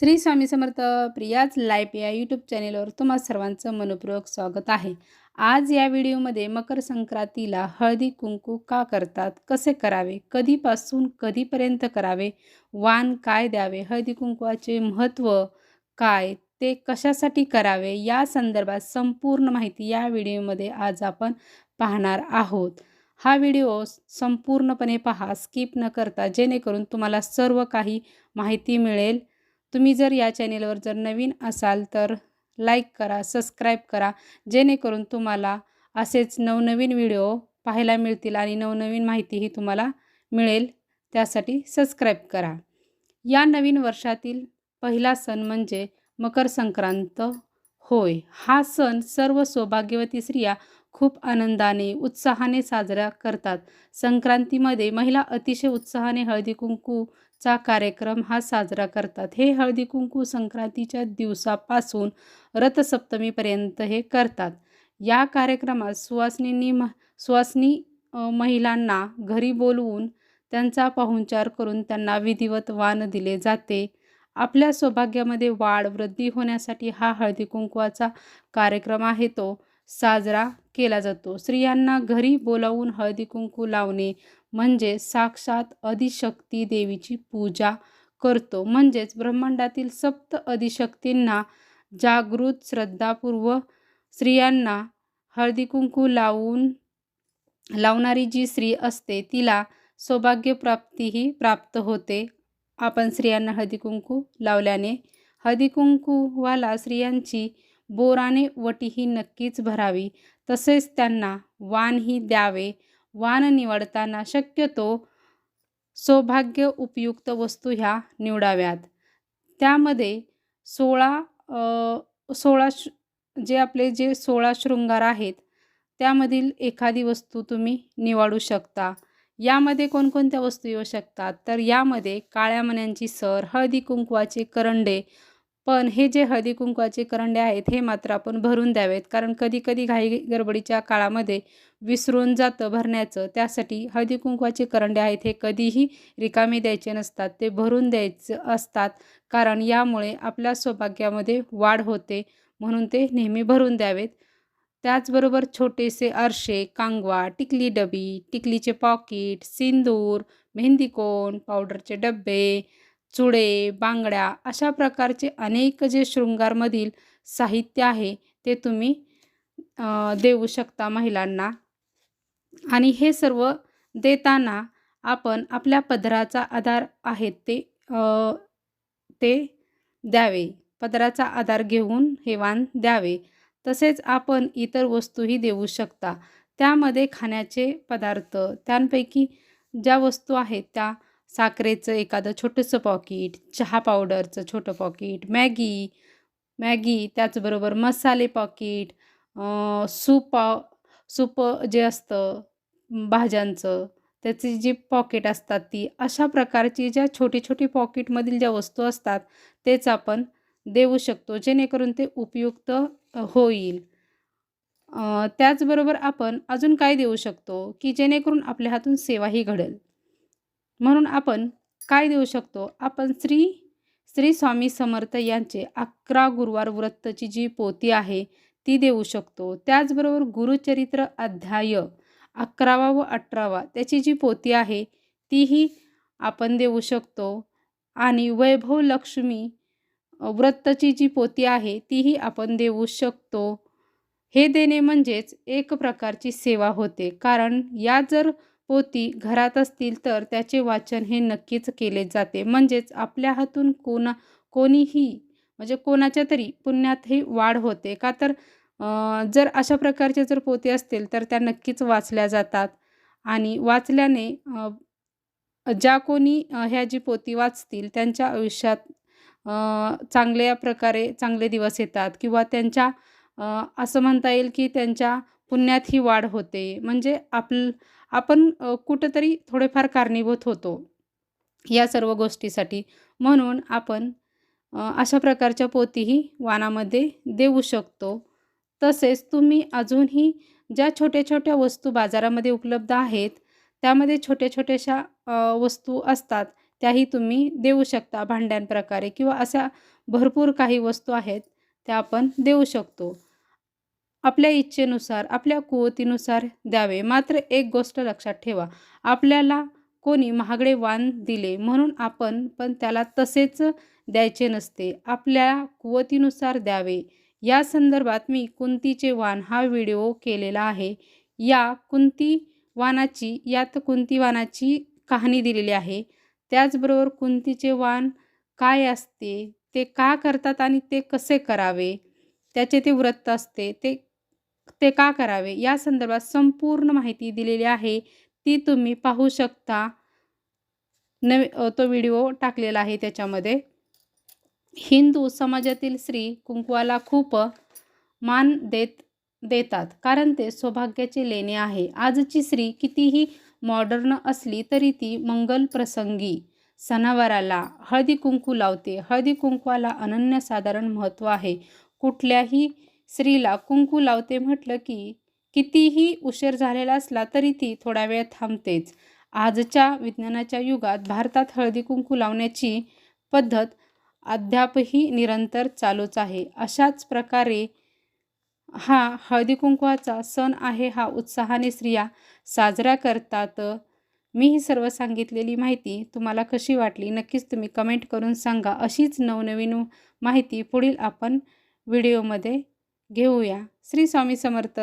Shri Swami Samarth Priya's life या YouTube चॅनेलवर तुम्हा सर्वांचं मनपूर्वक स्वागत आहे. आज या व्हिडिओमध्ये मकर संक्रांतीला हळदी कुंकू का करतात? कसे करावे? कधीपासून कधीपर्यंत करावे? वान काय द्यावे? हळदी कुंकवाचे महत्त्व काय? ते कशासाठी करावे? या संदर्भात संपूर्ण माहिती या व्हिडिओमध्ये आज आपण पाहणार आहोत. हा व्हिडिओ संपूर्णपणे पहा स्किप न करता जेणेकरून तुम्हाला सर्व काही माहिती मिळेल. तुम्ही जर या चॅनेलवर जर नवीन असाल तर लाईक करा सबस्क्राईब करा जेणेकरून तुम्हाला असेच नवनवीन व्हिडिओ पाहायला मिळतील आणि नवनवीन माहितीही तुम्हाला मिळेल. त्यासाठी सबस्क्राईब करा. या नवीन वर्षातील पहिला सण म्हणजे मकर संक्रांत. होय हा सण सर्व सौभाग्यवती स्त्रिया खूप आनंदाने उत्साहाने साजरा करतात. संक्रांतीमध्ये महिला अतिशय उत्साहाने हळदी कुंकू चा कार्यक्रम हा साजरा करतात. हे हळदी कुंकू संक्रांतीच्या दिवसापासून रथसप्तमीपर्यंत हे करतात. या कार्यक्रमात सुवासिनींनी म सुवासिनी महिलांना घरी बोलवून त्यांचा पाहुणचार करून त्यांना विधिवत वाण दिले जाते. आपल्या सौभाग्यामध्ये वाढ वृद्धी होण्यासाठी हा हळदी कुंकवाचा कार्यक्रम आहे तो साजरा केला जातो. स्त्रियांना घरी बोलावून हळदी कुंकू लावणे म्हणजे साक्षात अधिशक्ती देवीची पूजा करतो. म्हणजेच ब्रह्मांडातील सप्त अधिशक्तींना जागृत श्रद्धापूर्व स्त्रियांना हळदी कुंकू लावून लावणारी जी स्त्री असते तिला सौभाग्यप्राप्तीही प्राप्त होते. आपण स्त्रियांना हळदी कुंकू लावल्याने हळदी कुंकूवाला स्त्रियांची बोराने वटीही नक्कीच भरावी. तसेच त्यांना वाणही द्यावे. वाण निवडताना शक्यतो सौभाग्य उपयुक्त वस्तू ह्या निवडाव्यात. त्यामध्ये सोळा सोळा श जे आपले जे सोळा शृंगार आहेत त्यामधील एखादी वस्तू तुम्ही निवडू शकता. यामध्ये कोणकोणत्या वस्तू येऊ शकतात? तर यामध्ये काळ्या मण्यांची सर हळदी कुंकवाचे करंडे पण हे जे हळदी कुंकवाचे करंडे आहेत हे मात्र आपण भरून द्यावेत. कारण कधी कधी घाई गडबडीच्या काळामध्ये विसरून जातं भरण्याचं. त्यासाठी हळदी कुंकवाचे करंडे आहेत हे कधीही रिकामे द्यायचे नसतात. ते भरून द्यायचं असतात. कारण यामुळे आपल्या सौभाग्यामध्ये वाढ होते म्हणून ते नेहमी भरून द्यावेत. त्याचबरोबर छोटेसे आरशे कांगवा टिकली डबी टिकलीचे पॉकीट सिंदूर मेहंदीकोन पावडरचे डबे चुडे बांगड्या अशा प्रकारचे अनेक जे शृंगारमधील साहित्य आहे ते तुम्ही देऊ शकता महिलांना. आणि हे सर्व देताना आपण आपल्या पदराचा आधार आहे ते ते द्यावे. पदराचा आधार घेऊन हे वाण द्यावे. तसेच आपण इतर वस्तूही देऊ शकता. त्यामध्ये खाण्याचे पदार्थ त्यांपैकी ज्या वस्तू आहेत त्या साखरेचं एखादं छोटंसं पॉकीट चहा पावडरचं छोटं पॉकीट मॅगी मॅगी त्याचबरोबर मसाले पॉकीट सूप सूप जे असतं भाज्यांचं त्याची जी पॉकेट असतात ती अशा प्रकारची ज्या छोटी छोटी पॉकेटमधील ज्या वस्तू असतात तेच आपण देऊ शकतो जेणेकरून ते उपयुक्त होईल. त्याचबरोबर आपण अजून काय देऊ शकतो की जेणेकरून आपल्या हातून सेवाही घडेल. म्हणून आपण काय देऊ शकतो? आपण श्री श्री स्वामी समर्थ यांचे अकरा गुरुवार व्रतची जी पोती आहे ती देऊ शकतो. त्याचबरोबर गुरुचरित्र अध्याय अकरावा व अठरावा त्याची जी पोती आहे तीही आपण देऊ शकतो. आणि वैभव लक्ष्मी व्रतची जी पोती आहे तीही आपण देऊ शकतो. हे देणे म्हणजेच एक प्रकारची सेवा होते. कारण या जर पोती घरात असतील तर त्याचे वाचन हे नक्कीच केले जाते. म्हणजेच आपल्या हातून कोणा कोणीही म्हणजे कोणाच्या तरी पुण्यात हे वाढ होते. का तर जर अशा प्रकारचे जर पोते असतील तर त्या नक्कीच वाचल्या जातात. आणि वाचल्याने ज्या कोणी ह्या जी पोती वाचतील त्यांच्या आयुष्यात चांगल्या प्रकारे चांगले दिवस येतात. किंवा त्यांच्या असं म्हणता येईल की त्यांच्या पुण्यात ही वाढ होते. म्हणजे आपल आपण कुठंतरी थोडेफार कारणीभूत होतो या सर्व गोष्टीसाठी. म्हणून आपण अशा प्रकारच्या पोतीही वानामध्ये देऊ शकतो. तसेच तुम्ही अजूनही ज्या छोट्या छोट्या वस्तू बाजारामध्ये उपलब्ध आहेत त्यामध्ये छोट्या छोट्याशा वस्तू असतात त्याही तुम्ही देऊ शकता भांड्यांप्रकारे किंवा अशा भरपूर काही वस्तू आहेत त्या आपण देऊ शकतो. आपल्या इच्छेनुसार आपल्या कुवतीनुसार द्यावे. मात्र एक गोष्ट लक्षात ठेवा. आपल्याला कोणी महागडे वाण दिले म्हणून आपण पण त्याला तसेच द्यायचे नसते. आपल्या कुवतीनुसार द्यावे. या संदर्भात मी कुंतीचे वाण हा व्हिडिओ केलेला आहे. या कुंती वाणाची यात कुंती वाणाची कहाणी दिलेली आहे. त्याचबरोबर कुंतीचे वाण काय असते ते का करतात आणि ते कसे करावे त्याचे ते व्रत असते ते ते का करावे? या संदर्भात संपूर्ण माहिती दिलेली आहे. ती तुम्ही पाहू शकता. नवे तो व्हिडिओ टाकलेला आहे त्याच्यामध्ये. हिंदू समाजातील स्त्री कुंकवाला खूप मान देत देतात. कारण ते सौभाग्याचे लेणे आहे. आजची स्त्री कितीही मॉडर्न असली तरी ती मंगल प्रसंगी सणावाराला हळदी कुंकू लावते. हळदी कुंकवाला अनन्यसाधारण महत्त्व आहे. कुठल्याही स्त्रीला कुंकू लावते म्हटलं की कितीही उशीर झालेला असला तरी ती थोडा वेळ थांबतेच. आजच्या विज्ञानाच्या युगात भारतात हळदी कुंकू लावण्याची पद्धत अद्यापही निरंतर चालूच आहे. अशाच प्रकारे हा हळदी कुंकवाचा सण आहे हा उत्साहाने स्त्रिया साजरा करतात. मी ही सर्व सांगितलेली माहिती तुम्हाला कशी वाटली नक्कीच तुम्ही कमेंट करून सांगा. अशीच नवनवीन माहिती पुढील आपण व्हिडिओमध्ये घेऊया. श्री स्वामी समर्थ.